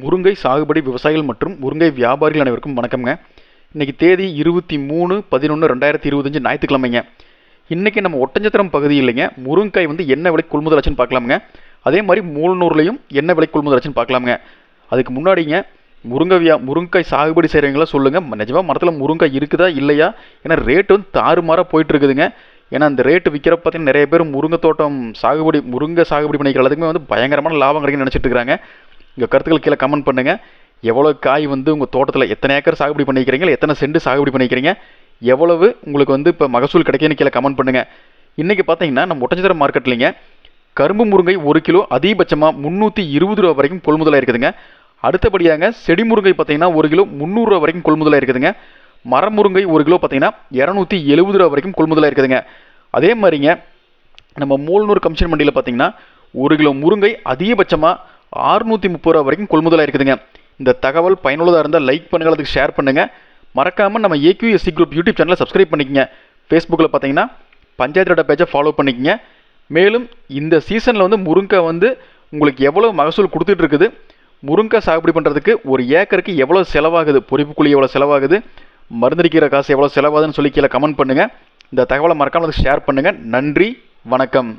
முருங்கை சாகுபடி விவசாயிகள் மற்றும் முருங்கை வியாபாரிகள் அனைவருக்கும் வணக்கம்ங்க. இன்றைக்கி தேதி இருபத்தி மூணு பதினொன்று ரெண்டாயிரத்தி இருபத்தஞ்சு ஞாயிற்றுக்கிழமைங்க. இன்றைக்கி நம்ம ஒட்டஞ்சத்திரம் பகுதி இல்லைங்க. முருங்காய் வந்து என்ன விலை கொள்முதல் ஆச்சுன்னு பார்க்கலாமுங்க. அதே மாதிரி மூலநூறுலையும் என்ன விலை கொள்முதல் ஆச்சுன்னு பார்க்கலாமுங்க. அதுக்கு முன்னாடிங்க முருங்கை வியா முருங்காய் சாகுபடி செய்கிறவங்களாம் சொல்லுங்கள் நிஜமாக மரத்தில் முருங்காய் இருக்குதா இல்லையா? ஏன்னா ரேட்டு வந்து தாறுமாறாக போயிட்டுருக்குதுங்க. ஏன்னா அந்த ரேட்டு விற்கிறப்ப பார்த்தீங்கன்னா நிறைய பேர் முருங்கை தோட்டம் சாகுபடி முருங்கை சாகுபடி பண்ணிக்கிறதுக்குமே வந்து பயங்கரமான லாபம் கிடைக்குன்னு நினச்சிட்டு இருக்கிறாங்க உங்கள் கருத்துக்கள் கீழே கமெண்ட் பண்ணுங்கள் எவ்வளோ காய் வந்து உங்கள் தோட்டத்தில் எத்தனை ஏக்கர் சாகுபடி பண்ணிக்கிறீங்க எத்தனை செண்டு சாகுபடி பண்ணிக்கிறீங்க எவ்வளவு உங்களுக்கு வந்து இப்போ மகசூல் கிடைக்குன்னு கீழே கமெண்ட் பண்ணுங்கள் இன்றைக்கி பார்த்தீங்கன்னா நம்ம ஒட்டஞ்சத்திரம் மார்க்கெட்லிங்க கரும்பு முருங்கை ஒரு கிலோ அதிகபட்சமாக முந்நூற்றி இருபது ரூபா வரைக்கும் கொள்முதலாக இருக்குதுங்க அடுத்தபடியாங்க செடி முருங்கை பார்த்தீங்கன்னா ஒரு கிலோ முந்நூறுரூவா வரைக்கும் கொள்முதலாக இருக்குதுங்க மரமுருங்கை ஒரு கிலோ பார்த்தீங்கன்னா இரநூத்தி எழுபது ரூபா வரைக்கும் கொள்முதலாக இருக்குதுங்க அதே மாதிரிங்க நம்ம மூலநூறு கமிஷன் மண்டியில் பார்த்தீங்கன்னா ஒரு கிலோ முருங்கை அதிகபட்சமாக அறுநூற்றி முப்பது ரூபா வரைக்கும் கொள்முதலாக இருக்குதுங்க. இந்த தகவல் பயனுள்ளதாக இருந்தால் லைக் பண்ணுங்கள் அதுக்கு ஷேர் பண்ணுங்கள் மறக்காமல் நம்ம ஏக்யூஎஸ்சி குரூப் யூடியூப் சேனலை சப்ஸ்கிரைப் பண்ணிக்கங்க. ஃபேஸ்புக்கில் பார்த்தீங்கன்னா பஞ்சாயத்தோட பேஜை ஃபாலோ பண்ணிக்கங்க. மேலும் இந்த சீசனில் வந்து முருங்கை வந்து உங்களுக்கு எவ்வளோ மகசூல் கொடுத்துட்டு இருக்குது முருங்கை சாகுபடி பண்ணுறதுக்கு ஒரு ஏக்கருக்கு எவ்வளோ செலவாகுது பொறிப்புக்குழி எவ்வளோ செலவாகுது மருந்தடிக்கிற காசு எவ்வளோ செலவாகுதுன்னு சொல்லி கீழே கமெண்ட் பண்ணுங்கள் இந்த தகவலை மறக்காமல் ஷேர் பண்ணுங்கள் நன்றி வணக்கம்.